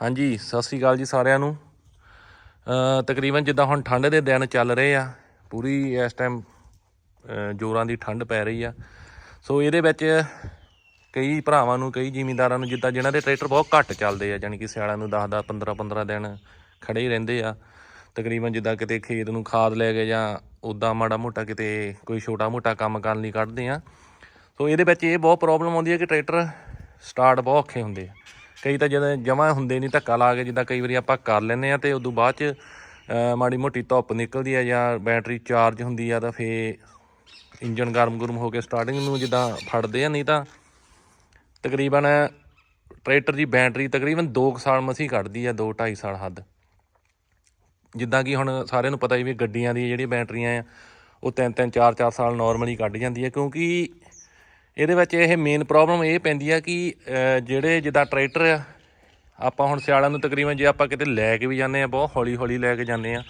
ਹਾਂਜੀ, ਸਤਿ ਸ੍ਰੀ ਅਕਾਲ ਜੀ ਸਾਰਿਆਂ ਨੂੰ। ਤਕਰੀਬਨ ਜਿੱਦਾਂ ਹੁਣ ਠੰਡ ਦੇ ਦਿਨ ਚੱਲ ਰਹੇ ਆ, ਪੂਰੀ ਇਸ ਟਾਈਮ ਜੋਰਾਂ ਦੀ ਠੰਡ ਪੈ ਰਹੀ ਆ। ਸੋ ਇਹਦੇ ਵਿੱਚ ਕਈ ਭਰਾਵਾਂ ਨੂੰ, ਕਈ ਜ਼ਿਮੀਂਦਾਰਾਂ ਨੂੰ, ਜਿੱਦਾਂ ਜਿਨ੍ਹਾਂ ਦੇ ਟਰੈਕਟਰ ਬਹੁਤ ਘੱਟ ਚੱਲਦੇ ਆ ਯਾਨੀ ਕਿ ਸਿਆਲਾਂ ਨੂੰ 10 10 15 15 ਦਿਨ ਖੜੇ ਹੀ ਰਹਿੰਦੇ ਆ। ਤਕਰੀਬਨ ਜਿੱਦਾਂ ਕਿਤੇ ਖੇਤ ਨੂੰ ਖਾਦ ਲੈ ਕੇ ਜਾਂ ਉਦਾਂ ਮਾੜਾ ਮੋਟਾ ਕਿਤੇ ਕੋਈ ਛੋਟਾ ਮੋਟਾ ਕੰਮ ਕਰਨ ਲਈ ਕੱਢਦੇ ਆ। ਸੋ ਇਹਦੇ ਵਿੱਚ ਇਹ ਬਹੁਤ ਪ੍ਰੋਬਲਮ ਆਉਂਦੀ ਹੈ ਕਿ ਟਰੈਕਟਰ ਸਟਾਰਟ ਬਹੁਤ ਔਖੇ ਹੁੰਦੇ ਆ। ਕਈ ਤਾਂ ਜਦੋਂ ਜਮਾ ਹੁੰਦੇ ਨਹੀਂ ਧੱਕਾ ਲਾ ਕੇ ਜਿੱਦਾਂ ਕਈ ਵਾਰੀ ਆਪਾਂ ਕਰ ਲੈਂਦੇ ਆ ਤੇ ਉਦੋਂ ਬਾਅਦ ਚ ਮਾੜੀ ਮੋਟੀ ਧੁੱਪ ਨਿਕਲਦੀ ਆ ਜਾਂ ਬੈਟਰੀ ਚਾਰਜ ਹੁੰਦੀ ਆ ਤਾਂ ਫੇ ਇੰਜਨ ਗਰਮ ਗੁਰਮ ਹੋ ਕੇ ਸਟਾਰਟਿੰਗ ਨੂੰ ਜਿੱਦਾਂ ਫੜਦੇ ਆ, ਨਹੀਂ ਤਾਂ ਤਕਰੀਬਨ ਟਰੈਕਟਰ ਦੀ ਬੈਟਰੀ ਤਕਰੀਬਨ 2 ਸਾਲ ਮਸੀਂ ਕੱਢਦੀ ਆ 2 2.5 ਸਾਲ ਹੱਦ। ਜਿੱਦਾਂ ਕਿ ਹੁਣ ਸਾਰਿਆਂ ਨੂੰ ਪਤਾ ਹੀ ਵੀ ਗੱਡੀਆਂ ਦੀ ਜਿਹੜੀਆਂ ਬੈਟਰੀਆਂ ਆ, ਉਹ 3 3 4 4 ਸਾਲ ਨਾਰਮਲੀ ਕੱਢ ਜਾਂਦੀ ਹੈ ਕਿਉਂਕਿ ਇਹਦੇ ਵਿੱਚ ਇਹ ਮੇਨ ਪ੍ਰੋਬਲਮ ਇਹ ਪੈਂਦੀ ਆ ਕਿ ਜਿਹੜੇ ਜਿੱਦਾਂ ਟਰੈਕਟਰ ਆ, ਆਪਾਂ ਹੁਣ ਸਿਆਲਾਂ ਨੂੰ ਤਕਰੀਬਨ ਜੇ ਆਪਾਂ ਕਿਤੇ ਲੈ ਕੇ ਵੀ ਜਾਂਦੇ ਆ, ਬਹੁਤ ਹੌਲੀ ਹੌਲੀ ਲੈ ਕੇ ਜਾਂਦੇ ਆ,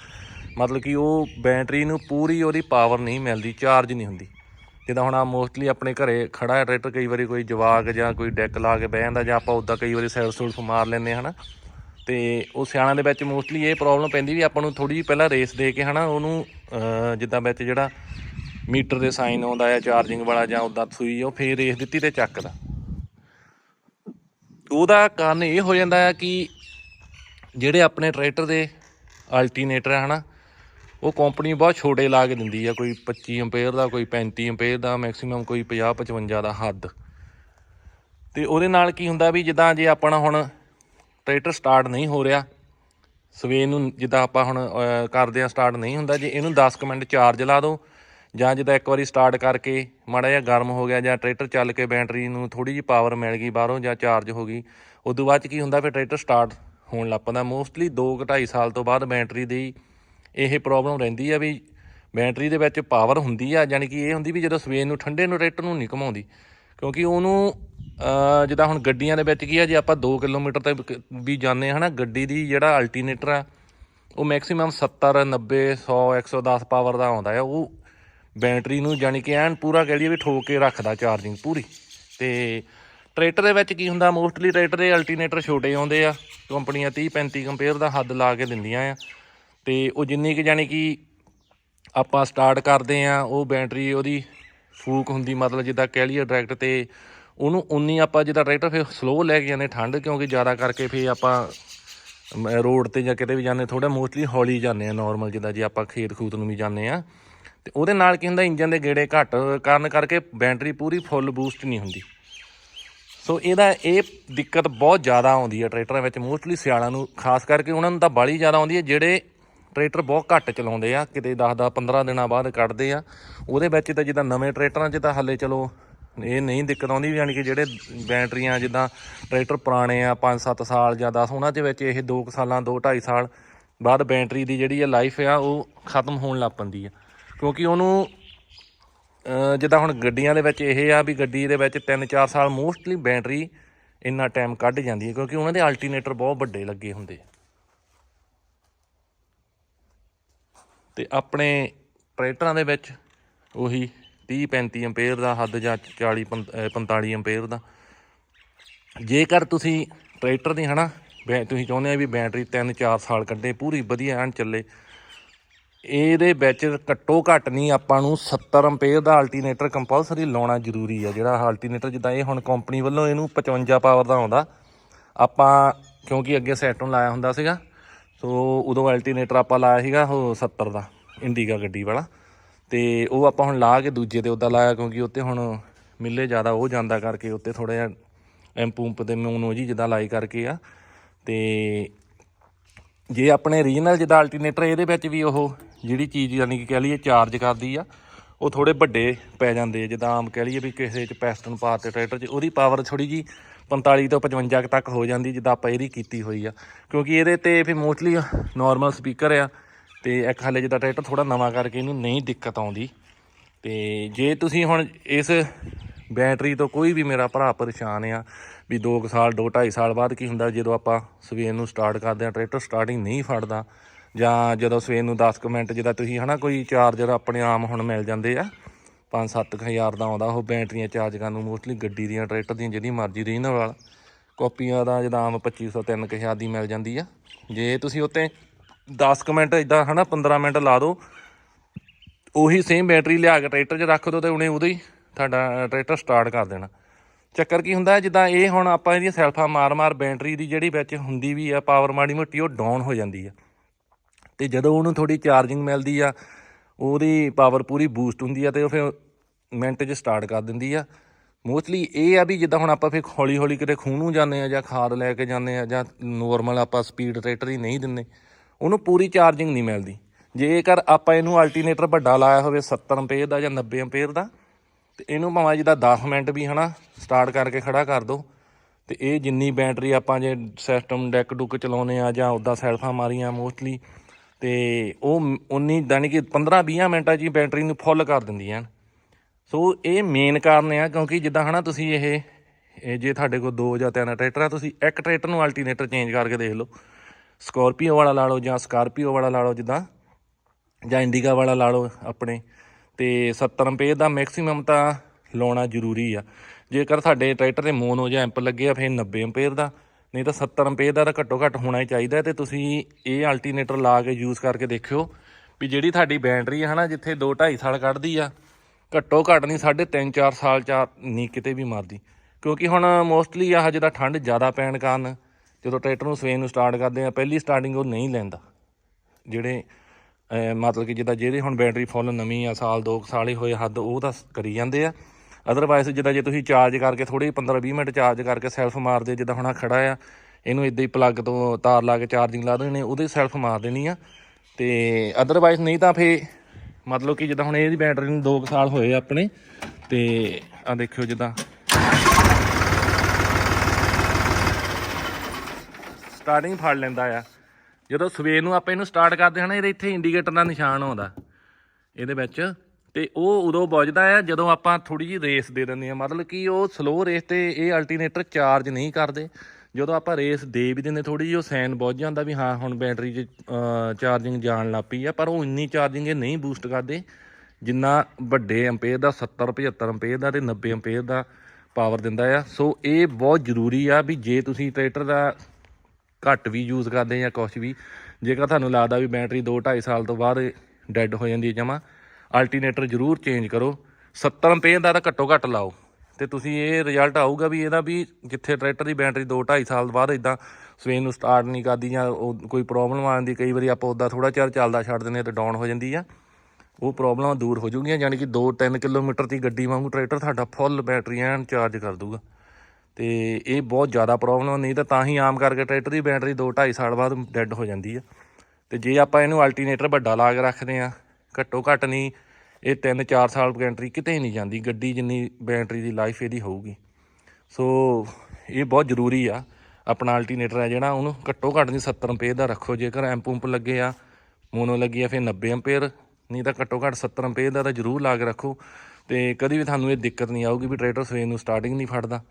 ਮਤਲਬ ਕਿ ਉਹ ਬੈਟਰੀ ਨੂੰ ਪੂਰੀ ਉਹਦੀ ਪਾਵਰ ਨਹੀਂ ਮਿਲਦੀ ਚਾਰਜ ਨਹੀਂ ਹੁੰਦੀ। ਜਿੱਦਾਂ ਹੁਣ ਆ ਮੋਸਟਲੀ ਆਪਣੇ ਘਰੇ ਖੜਾ ਹੈ ਟਰੈਕਟਰ ਕਈ ਵਾਰੀ ਕੋਈ ਜਵਾਕ ਜਾਂ ਕੋਈ ਡੈਕ ਲਾ ਕੇ ਬਹਿ ਜਾਂਦਾ ਜਾਂ ਆਪਾਂ ਉਦਾਂ ਕਈ ਵਾਰੀ ਸੈਲ ਸੂਲ ਮਾਰ ਲੈਂਦੇ ਹਾਂ ਹਨਾ। ਤੇ ਉਹ ਸਿਆਣਾਂ ਦੇ ਵਿੱਚ ਮੋਸਟਲੀ ਇਹ ਪ੍ਰੋਬਲਮ ਪੈਂਦੀ ਵੀ ਆਪਾਂ ਨੂੰ ਥੋੜੀ ਜਿਹੀ ਪਹਿਲਾਂ ਰੇਸ ਦੇ ਕੇ, ਹਨਾ, ਉਹਨੂੰ ਜਿੱਦਾਂ ਵਿੱਚ ਜਿਹੜਾ ਮੀਟਰ ਦੇ ਸਾਈਨ ਆਉਂਦਾ ਹੈ ਚਾਰਜਿੰਗ ਵਾਲਾ ਜਾਂ ਉਦਾਂ ਸੂਈ ਉਹ ਫੇਰ ਰੇਸ ਦਿੱਤੀ ਤੇ ਚੱਕਦਾ। ਉਹਦਾ ਕਾਰਨ ਇਹ ਹੋ ਜਾਂਦਾ ਹੈ ਕਿ ਜਿਹੜੇ ਆਪਣੇ ਟਰੈਕਟਰ ਦੇ ਅਲਟਰਨੇਟਰ ਹੈ ਹਨਾ, ਉਹ ਕੰਪਨੀ ਬਹੁਤ ਛੋਟੇ ਲਾ ਕੇ ਦਿੰਦੀ ਆ, ਕੋਈ 25 ਐਂਪੀਅਰ ਦਾ, ਕੋਈ 35 ਐਂਪੀਅਰ ਦਾ, ਮੈਕਸਿਮਮ ਕੋਈ 50 55 ਦਾ ਹੱਦ। ਤੇ ਉਹਦੇ ਨਾਲ ਕੀ ਹੁੰਦਾ ਵੀ ਜਿੱਦਾਂ ਜੇ ਆਪਣਾ ਹੁਣ ਟਰੈਕਟਰ ਸਟਾਰਟ ਨਹੀਂ ਹੋ ਰਿਹਾ, ਸਵੇਰ ਨੂੰ ਜਿੱਦਾਂ ਆਪਾਂ ਹੁਣ ਕਰਦੇ ਆ, ਸਟਾਰਟ ਨਹੀਂ ਹੁੰਦਾ, ਜੇ ਇਹਨੂੰ 10 ਕੁ ਮਿੰਟ ਚਾਰਜ ਲਾ ਦਿਓ ਜਾਂ ਜਿੱਦਾਂ ਇੱਕ ਵਾਰੀ ਸਟਾਰਟ ਕਰਕੇ ਮਾੜਾ ਜਿਹਾ ਗਰਮ ਹੋ ਗਿਆ ਜਾਂ ਟਰੈਕਟਰ ਚੱਲ ਕੇ ਬੈਟਰੀ ਨੂੰ ਥੋੜੀ ਜਿਹੀ ਪਾਵਰ ਮਿਲ ਗਈ ਬਾਹਰੋਂ ਜਾਂ ਚਾਰਜ ਹੋ ਗਈ, ਉਦੋਂ ਬਾਅਦ ਚ ਕੀ ਹੁੰਦਾ ਫਿਰ ਟਰੈਕਟਰ ਸਟਾਰਟ ਹੋਣ ਲੱਗ ਪੈਂਦਾ। ਮੋਸਟਲੀ 2 2.5 ਸਾਲ ਤੋਂ ਬਾਅਦ ਬੈਟਰੀ ਦੀ ਇਹ ਪ੍ਰੋਬਲਮ ਰਹਿੰਦੀ ਆ ਵੀ ਬੈਟਰੀ ਦੇ ਵਿੱਚ ਪਾਵਰ ਹੁੰਦੀ ਆ ਯਾਨੀ ਕਿ ਇਹ ਹੁੰਦੀ ਵੀ ਜਦੋਂ ਸਵੇਰ ਨੂੰ ਠੰਡੇ ਨੂੰ ਟਰੈਕਟਰ ਨੂੰ ਨਹੀਂ ਘਮਾਉਂਦੀ, ਕਿਉਂਕਿ ਉਹਨੂੰ ਜਿੱਦਾਂ ਹੁਣ ਗੱਡੀਆਂ ਦੇ ਵਿੱਚ ਕੀ ਆ, ਜੇ ਆਪਾਂ 2 ਕਿਲੋਮੀਟਰ ਤੇ ਵੀ ਜਾਂਦੇ ਹਨਾ, ਗੱਡੀ ਦੀ ਜਿਹੜਾ ਅਲਟਰਨੇਟਰ ਆ, ਉਹ ਮੈਕਸਿਮਮ 70 90 100 110 ਪਾਵਰ ਦਾ ਆਉਂਦਾ ਆ, ਉਹ ਬੈਟਰੀ ਨੂੰ ਯਾਨੀ ਕਿ ਐਨ ਪੂਰਾ ਕਹਿ ਲਈਏ ਵੀ ਠੋਕ ਕੇ ਰੱਖਦਾ ਚਾਰਜਿੰਗ ਪੂਰੀ। ਤੇ ਟਰੈਕਟਰ ਦੇ ਵਿੱਚ ਕੀ ਹੁੰਦਾ ਮੋਸਟਲੀ ਟਰੈਕਟਰ ਦੇ ਅਲਟਰਨੇਟਰ ਛੋਟੇ ਆਉਂਦੇ ਆ, ਕੰਪਨੀਆਂ 30 35 ਕੰਪੇਅਰ ਦਾ ਹੱਦ ਲਾ ਕੇ ਦਿੰਦੀਆਂ ਆ। ਤੇ ਉਹ ਜਿੰਨੀ ਕਿ ਯਾਨੀ ਕਿ ਆਪਾਂ ਸਟਾਰਟ ਕਰਦੇ ਆ, ਉਹ ਬੈਟਰੀ ਉਹਦੀ ਫੂਕ ਹੁੰਦੀ, ਮਤਲਬ ਜਿੱਦਾਂ ਕਹਿ ਲਈਏ ਡਾਇਰੈਕਟ ਤੇ ਉਹਨੂੰ ਉਨੀ ਆਪਾਂ ਜਿੱਦਾਂ ਟਰੈਕਟਰ ਫਿਰ ਸਲੋ ਲੈ ਕੇ ਜਾਂਦੇ, ਠੰਡ ਕਿਉਂਕਿ ਜ਼ਿਆਦਾ ਕਰਕੇ ਫਿਰ ਆਪਾਂ ਰੋਡ ਤੇ ਜਾਂ ਕਿਤੇ ਵੀ ਜਾਂਦੇ ਥੋੜਾ ਮੋਸਟਲੀ ਹੌਲੀ ਜਾਂਦੇ ਆ ਨਾਰਮਲ ਜਿੱਦਾਂ ਜੇ ਆਪਾਂ ਖੇਤ ਖੂਤ ਨੂੰ ਵੀ ਜਾਂਦੇ ਆ। ਤੇ ਉਹਦੇ ਨਾਲ ਕੀ ਹੁੰਦਾ ਇੰਜਨ ਦੇ ਗੇੜੇ ਘੱਟ ਕਾਰਨ ਕਰਕੇ ਬੈਟਰੀ ਪੂਰੀ ਫੁੱਲ ਬੂਸਟ ਨਹੀਂ ਹੁੰਦੀ। ਸੋ ਇਹਦਾ ਇਹ ਦਿੱਕਤ ਬਹੁਤ ਜ਼ਿਆਦਾ ਆਉਂਦੀ ਹੈ ਟਰੈਕਟਰਾਂ ਵਿੱਚ ਮੋਸਟਲੀ ਸਿਆਲਾਂ ਨੂੰ, ਖਾਸ ਕਰਕੇ ਉਹਨਾਂ ਨੂੰ ਤਾਂ ਬਾਲੀ ਜ਼ਿਆਦਾ ਆਉਂਦੀ ਹੈ, ਜਿਹੜੇ ਟਰੈਕਟਰ ਬਹੁਤ ਘੱਟ ਚਲਾਉਂਦੇ ਆ, ਕਿਤੇ 10 10 15 ਦਿਨਾਂ ਬਾਅਦ ਕੱਢਦੇ ਆ। ਉਹਦੇ ਵਿੱਚ ਤਾਂ ਜਿੱਦਾਂ ਨਵੇਂ ਟਰੈਕਟਰਾਂ 'ਚ ਤਾਂ ਹੱਲੇ ਚਲੋ ਇਹ ਨਹੀਂ ਦਿੱਕਤ ਆਉਂਦੀ ਯਾਨੀ ਕਿ ਜਿਹੜੇ ਬੈਟਰੀਆਂ ਜਿੱਦਾਂ ਟਰੈਕਟਰ ਪੁਰਾਣੇ ਆ 5-7 ਸਾਲ ਜਾਂ 10 ਉਹਨਾਂ ਦੇ ਵਿੱਚ ਇਹ 2 ਸਾਲਾਂ 2-2.5 ਸਾਲ ਬਾਅਦ ਬੈਟਰੀ ਦੀ ਜਿਹੜੀ ਆ ਲਾਈਫ ਆ, ਉਹ ਖਤਮ ਹੋਣ ਲੱਗ ਪੈਂਦੀ ਆ। ਕਿਉਂਕਿ ਉਹਨੂੰ ਜਿੱਦਾਂ ਹੁਣ ਗੱਡੀਆਂ ਦੇ ਵਿੱਚ ਇਹ ਆ ਵੀ ਗੱਡੀ ਦੇ ਵਿੱਚ 3-4 ਸਾਲ ਮੋਸਟਲੀ ਬੈਟਰੀ ਇੰਨਾ ਟਾਈਮ ਕੱਢ ਜਾਂਦੀ ਹੈ, ਕਿਉਂਕਿ ਉਹਨਾਂ ਦੇ ਅਲਟਰਨੇਟਰ ਬਹੁਤ ਵੱਡੇ ਲੱਗੇ ਹੁੰਦੇ ਆ। ਤੇ ਆਪਣੇ ਟਰੈਕਟਰਾਂ ਦੇ ਵਿੱਚ ਉਹੀ 30 35 ਐਂਪੀਅਰ ਦਾ, ਹੱਦ ਜਾਂ 40 ਪੰਤ- ਅਹ 45 ਐਂਪੀਅਰ ਦਾ। ਜੇਕਰ ਤੁਸੀਂ ਟਰੈਕਟਰ ਦੀ ਹਨਾ, ਬੈ- ਤੁਸੀਂ ਚਾਹੁੰਦੇ ਆ ਵੀ ਬੈਟਰੀ 3-4 ਸਾਲ ਕੱਢੇ, ਪੂਰੀ ਵਧੀਆ ਐਨ ਚੱਲੇ ਇਹਦੇ ਵਿੱਚ ਘੱਟੋ ਘੱਟ ਨਹੀਂ, ਆਪਾਂ ਨੂੰ 70 ਐਂਪੀਅਰ ਦਾ ਅਲਟਰਨੇਟਰ ਕੰਪਲਸਰੀ ਲਾਉਣਾ ਜ਼ਰੂਰੀ ਆ। ਜਿਹੜਾ ਅਲਟਰਨੇਟਰ ਜਿੱਦਾਂ ਇਹ ਹੁਣ ਕੰਪਨੀ ਵੱਲੋਂ ਇਹਨੂੰ 55 ਪਾਵਰ ਦਾ ਆਉਂਦਾ, ਆਪਾਂ ਕਿਉਂਕਿ ਅੱਗੇ ਸੈਟਨ ਲਾਇਆ ਹੁੰਦਾ ਸੀਗਾ, ਸੋ ਉਦੋਂ ਅਲਟਰਨੇਟਰ ਆਪਾਂ ਲਾਇਆ ਸੀਗਾ ਉਹ 70 ਦਾ ਇੰਡੀਗਾ ਗੱਡੀ ਵਾਲਾ। ਤੇ ਉਹ ਆਪਾਂ ਹੁਣ ਲਾ ਕੇ ਦੂਜੇ ਤੇ ਉਦਾਂ ਲਾਇਆ ਕਿਉਂਕਿ ਉੱਤੇ ਹੁਣ ਮਿੱਲੇ ਜ਼ਿਆਦਾ, ਉਹ ਜਾਂਦਾ ਕਰਕੇ ਉੱਤੇ ਥੋੜਾ ਜਿਹਾ ਐਂਪੂੰਪ ਤੇ ਮੂਨੋ ਜੀ ਜਿੱਦਾਂ ਲਾਈ ਕਰਕੇ ਆ। ਤੇ ਜੇ ਆਪਣੇ ਰੀਜਨਲ ਜਿੱਦਾਂ ਅਲਟਰਨੇਟਰ ਇਹਦੇ ਵਿੱਚ ਵੀ ਉਹ ਜਿਹੜੀ ਚੀਜ਼ ਯਾਨੀ ਕਿ ਕਹਿ ਲਈਏ ਚਾਰਜ ਕਰਦੀ ਆ, ਉਹ ਥੋੜੇ ਵੱਡੇ ਪੈ ਜਾਂਦੇ ਆ, ਜਿੱਦਾਂ ਆਮ ਕਹਿ ਲਈਏ ਵੀ ਕਿਸੇ ਚ ਪੈਸਟਨ ਪਾ ਤੇ ਟਰੈਕਟਰ 'ਚ, ਉਹਦੀ ਪਾਵਰ ਥੋੜੀ ਜੀ 45 ਤੋਂ 55 ਕੁ ਤੱਕ ਹੋ ਜਾਂਦੀ ਜਿੱਦਾਂ ਆਪਾਂ ਇਹਦੀ ਕੀਤੀ ਹੋਈ ਆ। ਕਿਉਂਕਿ ਇਹਦੇ ਤੇ ਵੀ ਮੋਸਟਲੀ ਨਾਰਮਲ ਸਪੀਕਰ ਆ ਤੇ ਇੱਕ ਹਾਲੇ ਜਿੱਦਾਂ ਟਰੈਕਟਰ ਥੋੜਾ ਨਵਾਂ ਕਰਕੇ ਇਹਨੂੰ ਨਹੀਂ ਦਿੱਕਤ ਆਉਂਦੀ। ਤੇ ਜੇ ਤੁਸੀਂ ਹੁਣ ਇਸ ਬੈਟਰੀ ਤੋਂ ਕੋਈ ਵੀ ਮੇਰਾ ਭਰਾ ਪਰੇਸ਼ਾਨ ਆ ਵੀ 2 ਸਾਲ 2 2.5 ਸਾਲ ਬਾਅਦ ਕੀ ਹੁੰਦਾ ਜਦੋਂ ਆਪਾਂ ਸਵੇਰ ਨੂੰ ਸਟਾਰਟ ਕਰਦੇ ਆ ਟਰੈਕਟਰ ਸਟਾਰਟਿੰਗ ਨਹੀਂ ਫੜਦਾ ਜਾਂ ਜਦੋਂ ਸਵੇਰ ਨੂੰ 10 ਕੁ ਮਿੰਟ ਜਿੱਦਾਂ ਤੁਸੀਂ ਹਨਾ ਕੋਈ ਚਾਰਜਰ ਆਪਣੇ ਆਮ ਹੁਣ ਮਿਲ ਜਾਂਦੇ ਆ 5-7 ਹਜ਼ਾਰ ਦਾ ਆਉਂਦਾ, ਉਹ ਬੈਟਰੀਆਂ ਚਾਰਜ ਕਰਨ ਨੂੰ ਮੋਸਟਲੀ ਗੱਡੀ ਦੀਆਂ ਟਰੈਕਟਰ ਦੀਆਂ ਜਿਹੜੀ ਮਰਜ਼ੀ ਰੀਜਨਲ ਵਾਲਾ ਕਾਪੀਆਂ ਦਾ ਜਿੱਦਾਂ ਆਮ 2500 ਤਿੰਨ ਕੁ ਹਜ਼ਾਰ ਦੀ ਮਿਲ ਜਾਂਦੀ ਆ। ਜੇ ਤੁਸੀਂ ਉੱਤੇ 10 ਕੁ ਮਿੰਟ ਇਦਾਂ ਹਨਾ 15 ਮਿੰਟ ਲਾ ਦਿਓ ਉਹੀ ਸੇਮ ਬੈਟਰੀ ਲਿਆ ਕੇ ਟਰੈਕਟਰ 'ਚ ਰੱਖ ਦਿਓ ਤੇ ਉਹਨੇ ਉਹਦੇ ਹੀ ਤੁਹਾਡਾ ਟਰੈਕਟਰ ਸਟਾਰਟ ਕਰ ਦੇਣਾ। ਚੱਕਰ ਕੀ ਹੁੰਦਾ ਜਿੱਦਾਂ ਇਹ ਹੁਣ ਆਪਾਂ ਇਹਦੀਆਂ ਸੈਲਫਾਂ ਮਾਰ-ਮਾਰ ਬੈਟਰੀ ਦੀ ਜਿਹੜੀ ਵਿੱਚ ਹੁੰਦੀ ਵੀ ਆ ਪਾਵਰ ਮਾੜੀ ਮੋਟੀ, ਉਹ ਡਾਊਨ ਹੋ ਜਾਂਦੀ ਆ। ਤੇ ਜਦੋਂ ਉਹਨੂੰ ਥੋੜੀ ਚਾਰਜਿੰਗ ਮਿਲਦੀ ਆ, ਉਹਦੀ ਪਾਵਰ ਪੂਰੀ ਬੂਸਟ ਹੁੰਦੀ ਆ ਤੇ ਉਹ ਫਿਰ ਮਿੰਟ 'ਚ ਸਟਾਰਟ ਕਰ ਦਿੰਦੀ ਆ। ਮੋਸਟਲੀ ਇਹ ਆ ਵੀ ਜਿੱਦਾਂ ਹੁਣ ਆਪਾਂ ਫਿਰ ਹੌਲੀ ਹੌਲੀ ਕਿਤੇ ਖੂਹ ਨੂੰ ਜਾਂਦੇ ਆ ਜਾਂ ਖਾਦ ਲੈ ਕੇ ਜਾਂਦੇ ਆ ਜਾਂ ਨੋਰਮਲ ਆਪਾਂ ਸਪੀਡ ਟਰੈਕਟਰ ਹੀ ਨਹੀਂ ਦਿੰਦੇ, ਉਹਨੂੰ ਪੂਰੀ ਚਾਰਜਿੰਗ ਨਹੀਂ ਮਿਲਦੀ। ਜੇਕਰ ਆਪਾਂ ਇਹਨੂੰ ਅਲਟਰਨੇਟਰ ਵੱਡਾ ਲਾਇਆ ਹੋਵੇ 70 ਐਂਪੀਅਰ ਦਾ ਜਾਂ 90 ਐਂਪੀਅਰ ਦਾ ਤੇ ਇਹਨੂੰ ਭਾਵੇਂ ਜਿੱਦਾਂ 10 ਮਿੰਟ ਵੀ ਹਨਾ ਸਟਾਰਟ ਕਰਕੇ ਖੜਾ ਕਰ ਦੋ ਤੇ ਇਹ ਜਿੰਨੀ ਬੈਟਰੀ ਆਪਾਂ ਜੇ ਸਿਸਟਮ ਡੈਕ ਡੁੱਕ ਚਲਾਉਨੇ ਆ ਜਾਂ ਉਦਾਂ ਸੈਲਫਾਂ ਮਾਰੀਆਂ ਮੋਸਟਲੀ ਤੇ ਉਹ ਉਨੀ ਯਾਨੀ ਕਿ 15 20 ਮਿੰਟਾਂ 'ਚ ਹੀ ਬੈਟਰੀ ਨੂੰ ਫੁੱਲ ਕਰ ਦਿੰਦੀਆਂ ਸੋ ਇਹ ਮੇਨ ਕਾਰਨ ਆ ਕਿਉਂਕਿ ਜਿੱਦਾਂ ਹਨਾ ਤੁਸੀਂ ਇਹ ਇਹ ਜੇ ਤੁਹਾਡੇ ਕੋਲ ਦੋ ਜਾਂ ਤਿੰਨ ਟਰੈਕਟਰ ਆ, ਤੁਸੀਂ ਇੱਕ ਟਰੈਕਟਰ ਨੂੰ ਅਲਟਰਨੇਟਰ ਚੇਂਜ ਕਰਕੇ ਦੇਖ ਲਓ। ਸਕੋਰਪੀਓ ਵਾਲਾ ਲਾ ਲਓ ਜਾਂ ਸਕਾਰਪੀਓ ਵਾਲਾ ਲਾ ਲਓ ਜਿੱਦਾਂ ਜਾਂ ਇੰਡੀਗਾ ਵਾਲਾ ਲਾ ਲਓ ਆਪਣੇ। ਤੇ 70 ਰੁਪਏ ਦਾ ਮੈਕਸਿਮਮ ਤਾਂ ਲਾਉਣਾ ਜ਼ਰੂਰੀ ਆ। ਜੇਕਰ ਸਾਡੇ ਟਰੈਕਟਰ ਦੇ ਮੋਨੋ ਜਾਂ ਐਂਪ ਲੱਗੇ ਆ, ਫਿਰ 90 ਐਂਪੀਅਰ ਦਾ। ਨਹੀਂ ਤਾਂ 70 ਰੁਪਏ ਦਾ ਤਾਂ ਘੱਟੋ ਘੱਟ ਹੋਣਾ ਹੀ ਚਾਹੀਦਾ ਤੇ ਤੁਸੀਂ ਇਹ ਅਲਟਰਨੇਟਰ ਲਾ ਕੇ ਯੂਜ਼ ਕਰਕੇ ਦੇਖਿਓ ਵੀ ਜਿਹੜੀ ਤੁਹਾਡੀ ਬੈਟਰੀ ਹੈ ਨਾ ਜਿੱਥੇ 2 2.5 ਸਾਲ ਕੱਢਦੀ ਆ ਘੱਟੋ ਘੱਟ ਨਹੀਂ 3.5 4 ਸਾਲ ਚ ਨਹੀਂ ਕਿਤੇ ਵੀ ਮਾਰਦੀ। ਕਿਉਂਕਿ ਹੁਣ ਮੋਸਟਲੀ ਆਹ ਜਿਹੜਾ ਠੰਡ ਜ਼ਿਆਦਾ ਪੈਣ ਕਾਰਨ ਜਦੋਂ ਟਰੈਕਟਰ ਨੂੰ ਸਵੇਨ ਨੂੰ ਸਟਾਰਟ ਕਰਦੇ ਆ, ਪਹਿਲੀ ਸਟਾਰਟਿੰਗ ਉਹ ਨਹੀਂ ਲੈਂਦਾ। ਜਿਹੜੇ ਮਤਲਬ ਕਿ ਜਿੱਦਾਂ ਜਿਹਦੇ ਹੁਣ ਬੈਟਰੀ ਫੁੱਲ ਨਵੀਂ ਆ, ਸਾਲ ਦੋ ਕੁ ਸਾਲ ਹੀ ਹੋਏ, ਹੱਦ ਉਹ ਤਾਂ ਕਰੀ ਜਾਂਦੇ ਆ। ਅਦਰਵਾਈਜ਼ ਜਿੱਦਾਂ ਜੇ ਤੁਸੀਂ ਚਾਰਜ ਕਰਕੇ ਥੋੜੀ 15 20 ਮਿੰਟ ਚਾਰਜ ਕਰਕੇ ਸੈਲਫ ਮਾਰਦੇ, ਜਿੱਦਾਂ ਹੁਣ ਆਹ ਖੜਾ ਆ, ਇਹਨੂੰ ਇਦਾਂ ਹੀ ਪਲੱਗ ਤੋਂ ਤਾਰ ਲਾ ਕੇ ਚਾਰਜਿੰਗ ਲਾ ਦੇਣੀ, ਉਹਦੇ ਸੈਲਫ ਮਾਰ ਦੇਣੀ ਆ। ਤੇ ਅਦਰਵਾਈਜ਼ ਨਹੀਂ ਤਾਂ ਫੇ ਮਤਲਬ ਕਿ ਜਿੱਦਾਂ ਹੁਣ ਇਹਦੀ ਬੈਟਰੀ ਨੂੰ 2 ਸਾਲ ਹੋਏ ਆ ਆਪਣੇ, ਤੇ ਆ ਦੇਖਿਓ ਜਿੱਦਾਂ। ਸਟਾਰਟਿੰਗ ਫੜ ਲੈਂਦਾ ਆ। ਜਦੋਂ ਸਵੇਰ ਨੂੰ ਆਪਾਂ ਇਹਨੂੰ ਸਟਾਰਟ ਕਰਦੇ ਹਾਂ ਨਾ, ਇਹਦੇ ਇੱਥੇ ਇੰਡੀਕੇਟਰ ਦਾ ਨਿਸ਼ਾਨ ਆਉਂਦਾ। ਇਹਦੇ ਵਿੱਚ। ਤੇ ਉਹ ਉਦੋਂ ਵੱਜਦਾ ਆ, ਜਦੋਂ ਆਪਾਂ ਥੋੜੀ ਜਿਹੀ ਰੇਸ ਦੇ ਦਿੰਦੇ ਆ ਮਤਲਬ ਕਿ ਉਹ ਸਲੋ ਰੇਸ ਤੇ ਇਹ ਅਲਟਰਨੇਟਰ ਚਾਰਜ ਨਹੀਂ ਕਰਦੇ। ਜਦੋਂ ਆਪਾਂ ਰੇਸ ਦੇ ਵੀ ਦਿੰਦੇ ਥੋੜੀ ਜਿਹੀ ਉਹ ਸਾਈਨ ਵੱਜ ਜਾਂਦਾ ਵੀ ਹਾਂ, ਹੁਣ ਬੈਟਰੀ 'ਚ ਚਾਰਜਿੰਗ ਜਾਣ ਲੱਗ ਪਈ ਆ। ਪਰ ਉਹ ਇੰਨੀ ਚਾਰਜਿੰਗ ਇਹ ਨਹੀਂ ਬੂਸਟ ਕਰਦੇ, ਜਿੰਨਾ ਵੱਡੇ ਐਂਪੀਅਰ ਦਾ 70 75 ਐਂਪੀਅਰ ਦਾ ਤੇ 90 ਐਂਪੀਅਰ ਦਾ ਪਾਵਰ ਦਿੰਦਾ ਆ। ਸੋ ਇਹ ਬਹੁਤ ਜ਼ਰੂਰੀ ਆ ਵੀ ਜੇ ਤੁਸੀਂ ਟਰੈਕਟਰ ਦਾ ਘੱਟ ਵੀ ਯੂਜ਼ ਕਰਦੇ ਜਾਂ ਕੁਛ ਵੀ। ਜੇਕਰ ਤੁਹਾਨੂੰ ਲੱਗਦਾ ਵੀ ਬੈਟਰੀ 2 2.5 ਸਾਲ ਤੋਂ ਬਾਅਦ ਡੈੱਡ ਹੋ ਜਾਂਦੀ ਹੈ ਜਮਾ ਅਲਟਰਨੇਟਰ ਜ਼ਰੂਰ ਚੇਂਜ ਕਰੋ। 70 ਰੁਪਏ ਦਾ ਤਾਂ ਘੱਟੋ ਘੱਟ ਲਾਓ। ਤੇ ਤੁਸੀਂ ਇਹ ਰਿਜ਼ਲਟ ਆਊਗਾ ਵੀ ਇਹਦਾ ਵੀ ਜਿੱਥੇ ਟਰੈਕਟਰ ਦੀ ਬੈਟਰੀ 2 2.5 ਸਾਲ ਬਾਅਦ ਇਦਾਂ ਸਵੇਰ ਨੂੰ ਸਟਾਰਟ ਨਹੀਂ ਕਰਦੀ ਜਾਂ ਉਹ ਕੋਈ ਪ੍ਰੋਬਲਮ ਆ ਜਾਂਦੀ, ਕਈ ਵਾਰੀ ਆਪਾਂ ਉਦਾਂ ਥੋੜਾ ਚਿਰ ਚੱਲਦਾ ਛੱਡ ਦਿੰਦੇ ਹਾਂ ਤੇ ਡਾਊਨ ਹੋ ਜਾਂਦੀ ਆ। ਉਹ ਪ੍ਰੋਬਲਮਾਂ ਦੂਰ ਹੋ ਜੂਗੀਆਂ ਯਾਨੀ ਕਿ 2-3 ਕਿਲੋਮੀਟਰ ਦੀ ਗੱਡੀ ਵਾਂਗੂ ਟਰੈਕਟਰ ਤੁਹਾਡਾ ਫੁੱਲ ਬੈਟਰੀ ਐਨ ਚਾਰਜ ਕਰ ਦੂਗਾ ਤੇ ਇਹ ਬਹੁਤ ਜ਼ਿਆਦਾ ਪ੍ਰੋਬਲਮ ਨਹੀਂ ਤਾਂ ਤਾਂ ਹੀ ਆਮ ਕਰਕੇ ਟਰੈਕਟਰ ਦੀ ਬੈਟਰੀ 2-2.5 ਸਾਲ ਬਾਅਦ ਡੈੱਡ ਹੋ ਜਾਂਦੀ ਆ। ਤੇ ਜੇ ਆਪਾਂ ਇਹਨੂੰ ਅਲਟਰਨੇਟਰ ਵੱਡਾ ਲਾ ਕੇ ਰੱਖਦੇ ਆ, ਘੱਟੋ ਘੱਟ ਨਹੀਂ, ਇਹ 3-4 ਸਾਲ ਬੈਟਰੀ ਕਿਤੇ ਨਹੀਂ ਜਾਂਦੀ, ਗੱਡੀ ਜਿੰਨੀ ਬੈਟਰੀ ਦੀ ਲਾਈਫ ਇਹਦੀ ਹੋਊਗੀ। ਸੋ ਇਹ ਬਹੁਤ ਜ਼ਰੂਰੀ ਆ, ਆਪਣਾ ਅਲਟਰਨੇਟਰ ਹੈ ਜਿਹੜਾ, ਉਹਨੂੰ ਘੱਟੋ ਘੱਟ ਨਹੀਂ 70 ਰੁਪਏ ਦਾ ਰੱਖੋ, ਜੇਕਰ ਐਂਪ ਪੰਪ ਲੱਗੇ ਆ ਮੋਨੋ ਲੱਗੀ ਆ, ਫਿਰ 90 ਐਂਪੀਅਰ ਨਹੀਂ ਤਾਂ ਘੱਟੋ ਘੱਟ 70 ਰੁਪਏ ਦਾ ਤਾਂ ਜ਼ਰੂਰ ਲਾ ਕੇ ਰੱਖੋ। ਤੇ ਕਦੀ ਵੀ ਤੁਹਾਨੂੰ ਇਹ ਦਿੱਕਤ ਨਹੀਂ ਆਊਗੀ ਵੀ ਟਰੈਕਟਰ ਸਵੇਰ ਨੂੰ ਸਟਾਰਟਿੰਗ ਨਹੀਂ ਫੜਦਾ।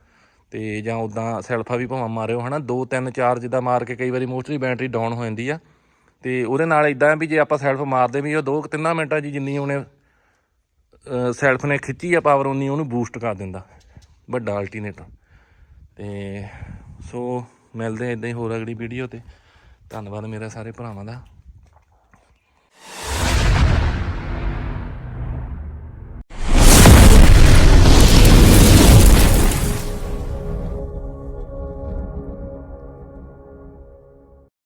ਤੇ ਜਾਂ ਉਦਾਂ ਸੈਲਫਾ ਵੀ ਭਾਵੇਂ ਮਾਰਿਓ, ਹਨਾ? 2 3 4 ਜਿੱਦਾਂ ਮਾਰ ਕੇ ਕਈ ਵਾਰੀ ਮੋਸਟਲੀ ਬੈਟਰੀ ਡਾਊਨ ਹੋ ਜਾਂਦੀ ਆ। ਤੇ ਉਹਦੇ ਨਾਲ ਇਦਾਂ ਵੀ ਜੇ ਆਪਾਂ ਸੈਲਫ ਮਾਰਦੇ ਵੀ ਉਹ 2 3 ਮਿੰਟਾਂ 'ਚ ਜਿੰਨੀ ਉਹਨੇ ਸੈਲਫ ਨੇ ਖਿੱਚੀ ਆ ਪਾਵਰ ਉਨੀ ਉਹਨੂੰ ਬੂਸਟ ਕਰ ਦਿੰਦਾ। ਵੱਡਾ ਅਲਟਰਨੇਟਰ ਤੇ ਸੋ ਮਿਲਦੇ ਇਦਾਂ ਹੀ ਹੋਰ ਅਗਲੀ ਵੀਡੀਓ ਤੇ। ਧੰਨਵਾਦ ਮੇਰਾ ਸਾਰੇ ਭਰਾਵਾਂ ਦਾ।